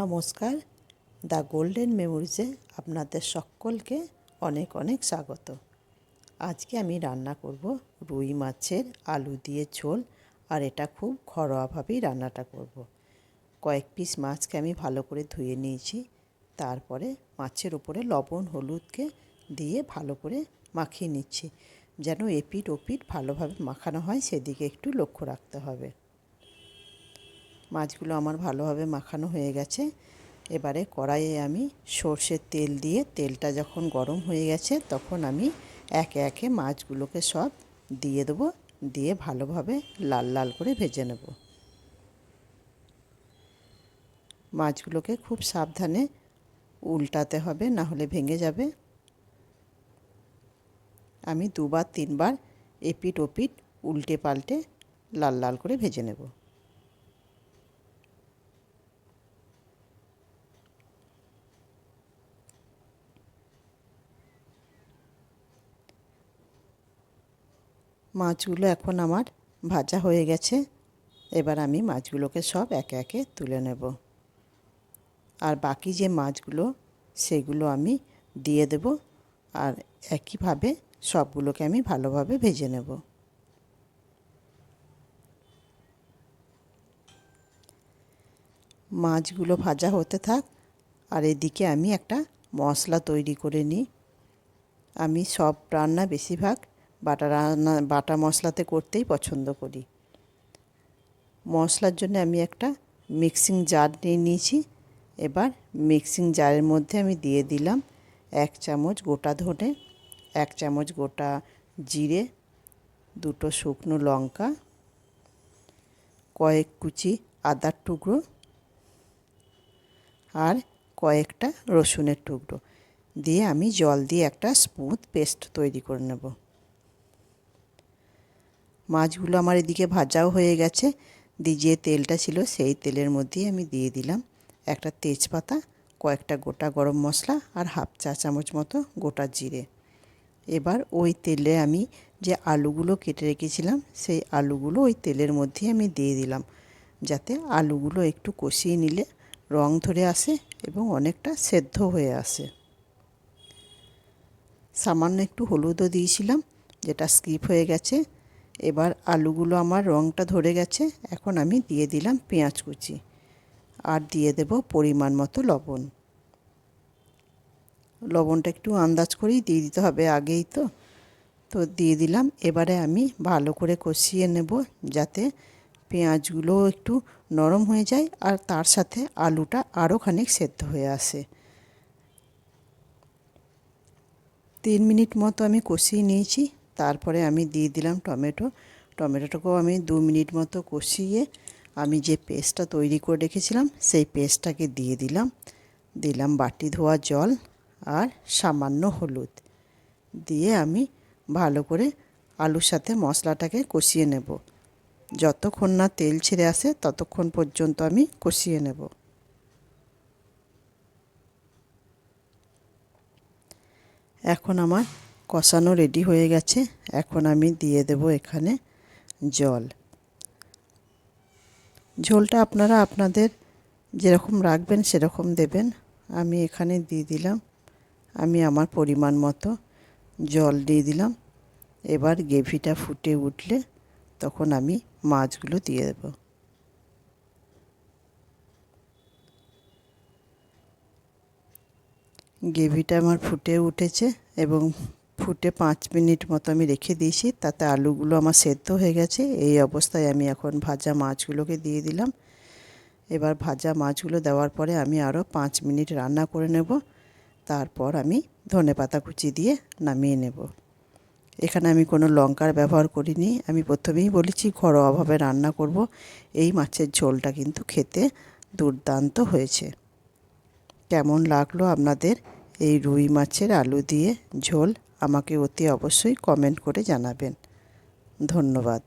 নমস্কার। The golden মেমোরিজে আপনাদের সকলকে অনেক অনেক স্বাগত। আজকে আমি রান্না করব রুই মাছের আলু দিয়ে ঝোল, আর এটা খুব ঘরোয়াভাবেই রান্নাটা করব। কয়েক পিস মাছকে আমি ভালো করে ধুয়ে নিয়েছি। তারপরে মাছের উপরে লবণ হলুদকে দিয়ে ভালো করে মাখিয়ে নিচ্ছি। যেন এপিট ওপিট ভালোভাবে মাখানো হয়, সেদিকে একটু লক্ষ্য রাখতে হবে। মাছগুলো আমার ভালোভাবে মাখানো হয়ে গেছে। এবারে কড়াইয়ে আমি সর্ষের তেল দিয়ে তেলটা যখন গরম হয়ে গেছে তখন আমি একে একে মাছগুলোকে সব দিয়ে দেবো, দিয়ে ভালোভাবে লাল লাল করে ভেজে নেব। মাছগুলোকে খুব সাবধানে উল্টাতে হবে, না হলে ভেঙে যাবে। আমি দুবার তিনবার এপিট ওপিট উল্টে পাল্টে লাল লাল করে ভেজে নেব। মাছগুলো এখন আমার ভাজা হয়ে গেছে। এবার আমি মাছগুলোকে সব একে একে তুলে নেব। আর বাকি যে মাছগুলো, সেগুলো আমি দিয়ে দেব আর একইভাবে সবগুলোকে আমি ভালোভাবে ভেজে নেব। মাছগুলো ভাজা হতে থাক আর এদিকে আমি একটা মশলা তৈরি করে নিই। আমি সব রান্না বেশিরভাগ বাটা রান্না, বাটা মশলাতে করতেই পছন্দ করি। মশলার জন্য আমি একটা মিক্সিং জার নিয়ে নিয়েছি। এবার মিক্সিং জারের মধ্যে আমি দিয়ে দিলাম এক চামচ গোটা ধনে, এক চামচ গোটা জিরে, দুটো শুকনো লঙ্কা, কয়েক কুচি আদার টুকরো আর কয়েকটা রসুনের টুকরো। দিয়ে আমি জল দিয়ে একটা স্মুথ পেস্ট তৈরি করে নেব। মাছগুলো আমার এদিকে ভাজাও হয়ে গেছে। দিয়ে যে তেলটা ছিল সেই তেলের মধ্যেই আমি দিয়ে দিলাম একটা তেজপাতা, কয়েকটা গোটা গরম মশলা আর হাফ চা চামচ মতো গোটা জিরে। এবার ওই তেলে আমি যে আলুগুলো কেটে রেখেছিলাম সেই আলুগুলো ওই তেলের মধ্যেই আমি দিয়ে দিলাম। যাতে আলুগুলো একটু কষিয়ে নিলে রং ধরে আসে এবং অনেকটা সেদ্ধ হয়ে আসে। সামান্য একটু হলুদও দিয়েছিলাম, যেটা স্কিপ হয়ে গেছে। এবার আলুগুলো আমার রঙটা ধরে গেছে, এখন আমি দিয়ে দিলাম পেঁয়াজ কুচি আর দিয়ে দেব পরিমাণ মতো লবণ। লবণটা একটু আন্দাজ করেই দিয়ে দিতে হবে আগেই তো। তো দিয়ে দিলাম, এবারে আমি ভালো করে কষিয়ে নেব যাতে পেঁয়াজগুলো একটু নরম হয়ে যায় আর তার সাথে আলুটা আরও খানিক সেদ্ধ হয়ে আসে। তিন মিনিট মতো আমি কষিয়ে নিয়েছি তারপরে আমি দিয়ে দিলাম টমেটো। টমেটোটাকেও আমি দু মিনিট মতো কষিয়ে আমি যে পেস্টটা তৈরি করে রেখেছিলাম, সেই পেস্টটাকে দিয়ে দিলাম। দিলাম বাটি ধোয়া জল আর সামান্য হলুদ। দিয়ে আমি ভালো করে আলুর সাথে মশলাটাকে কষিয়ে নেব। যতক্ষণ না তেল ছেড়ে আসে, ততক্ষণ পর্যন্ত আমি কষিয়ে নেব। এখন আমার কষানো রেডি হয়ে গেছে। এখন আমি দিয়ে দেব এখানে জল। ঝোলটা আপনারা আপনাদের যেরকম রাখবেন সেরকম দেবেন। আমি এখানে দিয়ে দিলাম। আমি আমার পরিমাণ মতো জল দিয়ে দিলাম। এবার গ্রেভিটা ফুটে উঠলে তখন আমি মাছগুলো দিয়ে দেবো। গ্রেভিটা আমার ফুটে উঠেছে এবং ফুটে পাঁচ মিনিট মতো আমি রেখে দিয়েছি, তাতে আলুগুলো আমার সেদ্ধ হয়ে গেছে। এই অবস্থায় আমি এখন ভাজা মাছগুলোকে দিয়ে দিলাম। এবার ভাজা মাছগুলো দেওয়ার পরে আমি আরও পাঁচ মিনিট রান্না করে নেব। তারপর আমি ধনে পাতা কুচি দিয়ে নামিয়ে নেব। এখানে আমি কোনো লঙ্কার ব্যবহার করিনি। আমি প্রথমেই বলেছি ঘরোয়াভাবে রান্না করব। এই মাছের ঝোলটা কিন্তু খেতে দুর্দান্ত হয়েছে। কেমন লাগল আপনাদের এই রুই মাছের আলু দিয়ে ঝোল? আমাকে অতি অবশ্যই কমেন্ট করে জানাবেন। ধন্যবাদ।